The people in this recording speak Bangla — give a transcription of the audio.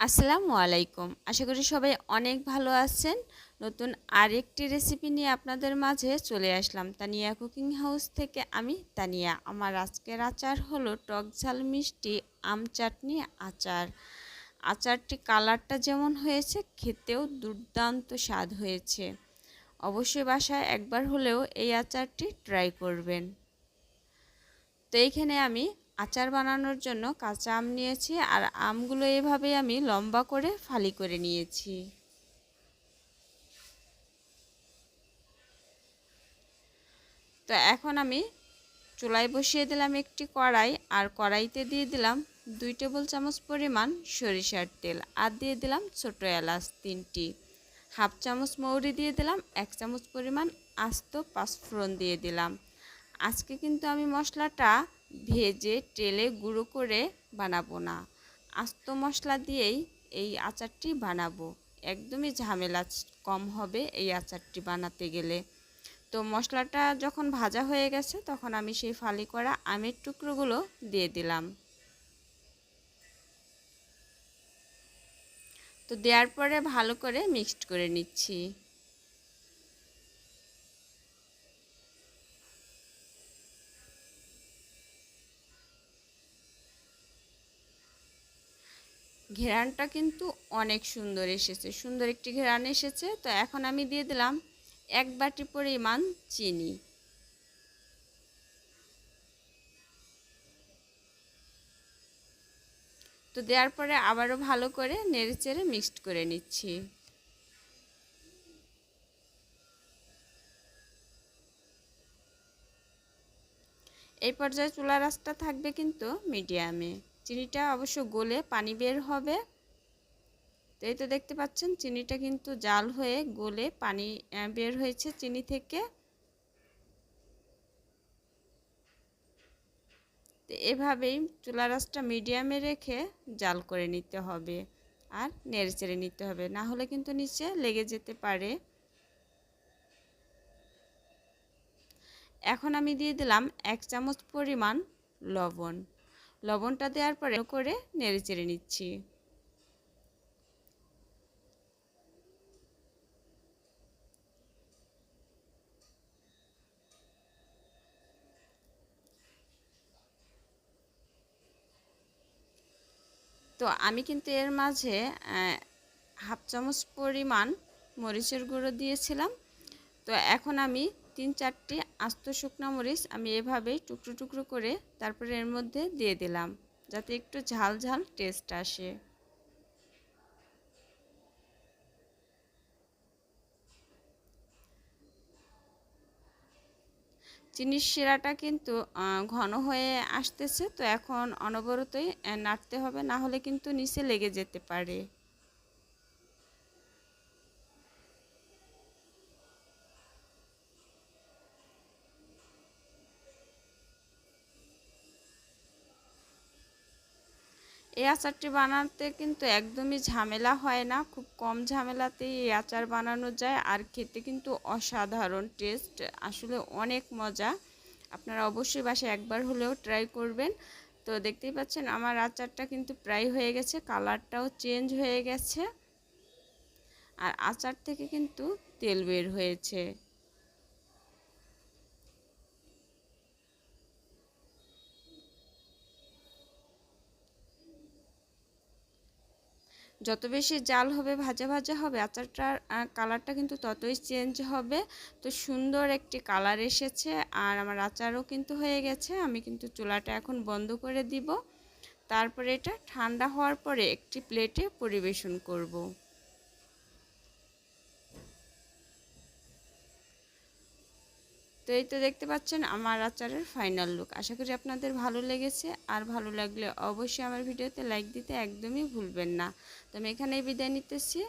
আসসালামু আলাইকুম। আশা করি সবাই অনেক ভালো আছেন। নতুন আরেকটি রেসিপি নিয়ে আপনাদের মাঝে চলে আসলাম। তানিয়া কুকিং হাউস থেকে আমি তানিয়া। আমার আজকের আচার হলো টক ঝাল মিষ্টি আম চাটনি আচার। আচারটি কালারটা যেমন হয়েছে, খেতেও দুর্দান্ত স্বাদ হয়েছে। অবশ্যই বাসায় একবার হলেও এই আচারটি ট্রাই করবেন। তো এইখানে আমি আচার বানানোর জন্য কাঁচা আম নিয়েছি আর আমগুলো এভাবে আমি লম্বা করে ফালি করে নিয়েছি। তো এখন আমি চুলায় বসিয়ে দিলাম একটি কড়াই আর কড়াইতে দিয়ে দিলাম দুই টেবিল চামচ পরিমাণ সরিষার তেল আর দিয়ে দিলাম ছোটো এলাচ তিনটি। হাফ চামচ মৌরি দিয়ে দিলাম, এক চামচ পরিমাণ আস্ত পাঁচফোড়ন দিয়ে দিলাম। আজকে কিন্তু আমি মশলাটা ভেজে তেলে গুঁড়ো করে বানাবো না। আস্ত মশলা দিয়েই এই আচারটি বানাবো। একদমই ঝামেলা কম হবে এই আচারটি বানাতে গেলে। তো মশলাটা যখন ভাজা হয়ে গেছে, তখন আমি সেই ফালি করা আমের টুকরোগুলো দিয়ে দিলাম। তো দেওয়ার পরে ভালো করে মিক্সড করে নিচ্ছি। ঘেরানটা কিন্তু অনেক সুন্দর এসেছে। সুন্দর একটি ঘেরান এসেছে। তো এখন আমি দিয়ে দিলাম এক বাটি পরিমাণ চিনি। তো দেওয়ার পরে আবারও ভালো করে নেড়ে চেড়ে মিক্সড করে নিচ্ছি। এই পর্যায়ে চুলা রাসটা থাকবে কিন্তু মিডিয়ামে। চিনিটা অবশ্য গলে পানি বের হবে। তো এই তো দেখতে পাচ্ছেন, চিনিটা কিন্তু জাল হয়ে গলে পানি বের হয়েছে চিনি থেকে। তো এভাবেই চুলা রাসটা মিডিয়ামে রেখে জাল করে নিতে হবে আর নেড়ে চেড়ে নিতে হবে। না হলে কিন্তু নিচে লেগে যেতে পারে। এখন আমি দিয়ে দিলাম এক চামচ পরিমাণ লবণ। লবণটা দেওয়ার পরে করে নেড়ে চেড়ে নিচ্ছি। তো আমি কিন্তু এর মাঝে হাফ চামচ পরিমাণ মরিচের গুঁড়ো দিয়েছিলাম। তো এখন আমি তিন চারটি আস্ত শুকনো মরিচ আমি এভাবেই টুকরো টুকরো করে তারপরে এর মধ্যে দিয়ে দিলাম, যাতে একটু ঝাল ঝাল টেস্ট আসে। চিনির শিরাটা কিন্তু ঘন হয়ে আসতেছে, তো এখন অনবরতই নাড়তে হবে, না হলে কিন্তু নিচে লেগে যেতে পারে। এই আচারটি বানাতে কিন্তু একদমই ঝামেলা হয় না, খুব কম ঝামেলাতেই এই আচার বানানো যায়। আর খেতে কিন্তু অসাধারণ টেস্ট আসলে অনেক মজা। আপনারা অবশ্যই বাসায় একবার হলেও ট্রাই করবেন। তো দেখতেই পাচ্ছেন আমার আচারটা কিন্তু প্রায় হয়ে গেছে কালারটাও চেঞ্জ হয়ে গেছে। আর আচার থেকে কিন্তু তেল বের হয়েছে। যত বেশি জাল হবে, ভাজা ভাজা হবে আচারটার কালারটা কিন্তু ততই চেঞ্জ হবে। তো সুন্দর একটি কালার এসেছে আর আমার আচারও কিন্তু হয়ে গেছে। আমি কিন্তু চুলাটা এখন বন্ধ করে দিব। তারপরে এটা ঠান্ডা হওয়ার পরে একটি প্লেটে পরিবেশন করব। তো এই তো দেখতে পাচ্ছেন আমার আচারের ফাইনাল লুক আশা করি আপনাদের ভালো লেগেছে। আর ভালো লাগলে অবশ্যই আমার ভিডিওতে লাইক দিতে একদমই ভুলবেন না। তো আমি এখানেই বিদায় নিতেছি।